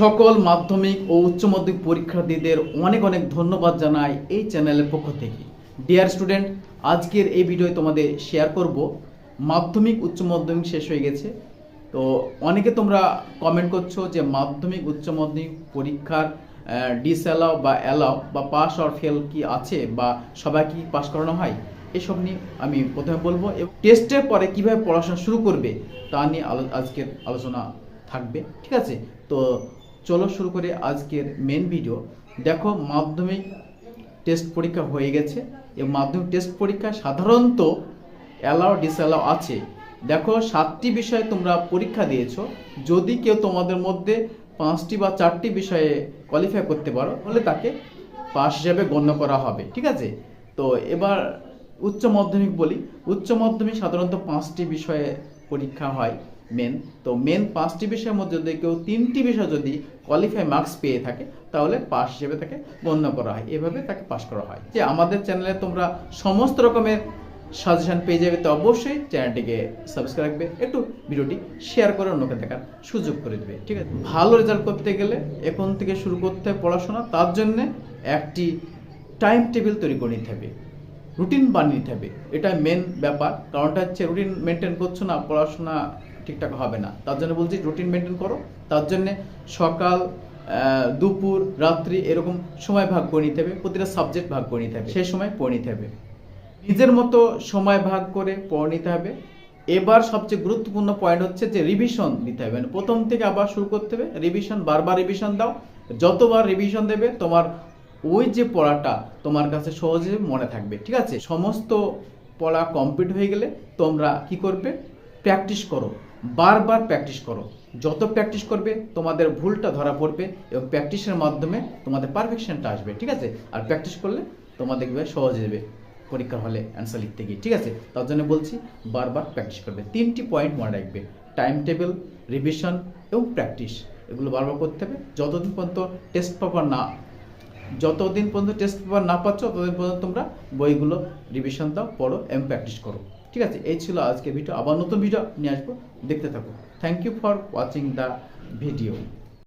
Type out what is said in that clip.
সকল মাধ্যমিক ও উচ্চ মাধ্যমিক পরীক্ষার্থীদের অনেক অনেক ধন্যবাদ জানাই এই চ্যানেলের পক্ষ থেকে। ডিয়ার স্টুডেন্ট আজকের এই ভিডিও তোমাদের শেয়ার করব। মাধ্যমিক, উচ্চ মাধ্যমিক শেষ হয়ে গেছে। তো অনেকে তোমরা কমেন্ট করছ যে মাধ্যমিক, উচ্চ মাধ্যমিক পরীক্ষার ডিস অ্যালাও বা অ্যালাও বা পাস অর ফেল কি আছে বা সবাই কি পাস করানো হয়? এসব নিয়ে আমি প্রথমে বলব। এবং টেস্টের পরে কীভাবে পড়াশোনা শুরু করবে তা নিয়ে আজকের আলোচনা থাকবে। ঠিক আছে? তো চলো শুরু করে আজকের মেন ভিডিও দেখো মাধ্যমিক টেস্ট পরীক্ষা হয়ে গেছে। এবং মাধ্যমিক টেস্ট পরীক্ষা সাধারণত অ্যালাও ডিসঅ্যালাও আছে। দেখো সাতটি বিষয়ে তোমরা পরীক্ষা দিয়েছ। যদি কেউ তোমাদের মধ্যে পাঁচটি বা চারটি বিষয়ে কোয়ালিফাই করতে পারো, তাহলে তাকে পাস হিসাবে গণ্য করা হবে, ঠিক আছে? তো এবার উচ্চ মাধ্যমিক বলি। উচ্চ মাধ্যমিক সাধারণত পাঁচটি বিষয়ে পরীক্ষা হয়। মেন তো মেন পাঁচটি বিষয়ের মধ্যে যদি কেউ তিনটি বিষয় যদি কোয়ালিফাই মার্কস পেয়ে থাকে, তাহলে পাস হিসেবে তাকে গণ্য করা হয়। এভাবে তাকে পাস করা হয়। যে আমাদের চ্যানেলে তোমরা সমস্ত রকমের সাজেশন পেয়ে যাবে, তো অবশ্যই চ্যানেলটিকে সাবস্ক্রাইব রাখবে, একটু ভিডিওটি শেয়ার করে অন্যকে দেখার সুযোগ করে দেবে, ঠিক আছে? ভালো রেজাল্ট করতে গেলে এখন থেকে শুরু করতে পড়াশোনা, তার জন্যে একটি টাইম টেবিল তৈরি করে নিতে হবে। রুটিন বানিয়ে নিতে হবে। এটা মেন ব্যাপার, কারণটা হচ্ছে রুটিন মেনটেন করছ না, পড়াশোনা ঠিকঠাক হবে না। তার জন্য বলছি রুটিন মেনটেন করো। তার জন্যে সকাল দুপুর, রাত্রি এরকম সময় ভাগ করে নিতে হবে। প্রতিটা সাবজেক্ট ভাগ করে নিতে হবে। সেই সময় পড়ে নিতে হবে। নিজের মতো সময় ভাগ করে পড়ে নিতে হবে। এবার সবচেয়ে গুরুত্বপূর্ণ পয়েন্ট হচ্ছে যে রিভিশন দিতে হবে। মানে প্রথম থেকে আবার শুরু করতে হবে। রিভিশন বারবার রিভিশন দাও। যতবার রিভিশন দেবে, তোমার ওই যে পড়াটা তোমার কাছে সহজে মনে থাকবে। ঠিক আছে? সমস্ত পড়া কমপ্লিট হয়ে গেলে তোমরা কি করবে? প্র্যাকটিস করো। বারবার প্র্যাকটিস করো। যত প্র্যাকটিস করবে, তোমাদের ভুলটা ধরা পড়বে এবং প্র্যাকটিসের মাধ্যমে তোমাদের পারফেকশনটা আসবে, ঠিক আছে? আর প্র্যাকটিস করলে তোমাদের দেখবে সহজ যাবে পরীক্ষার হলে অ্যান্সার লিখতে গিয়ে, ঠিক আছে? তার জন্য বলছি, বারবার প্র্যাকটিস করবে। তিনটি পয়েন্ট মনে রাখবে। টাইম টেবিল রিভিশন এবং প্র্যাকটিস এগুলো বারবার করতে হবে। যতদিন পর্যন্ত টেস্ট পেপার না, যতদিন পর্যন্ত টেস্ট পেপার না পাচ্ছ, ততদিন পর্যন্ত তোমরা বইগুলো রিভিশন দাও, পড়ো এবং প্র্যাকটিস করো। ঠিক আছে, এই ছিল আজকে ভিডিও। আবার নতুন ভিডিও নিয়ে আসব। দেখতে থাকো thank you for watching the video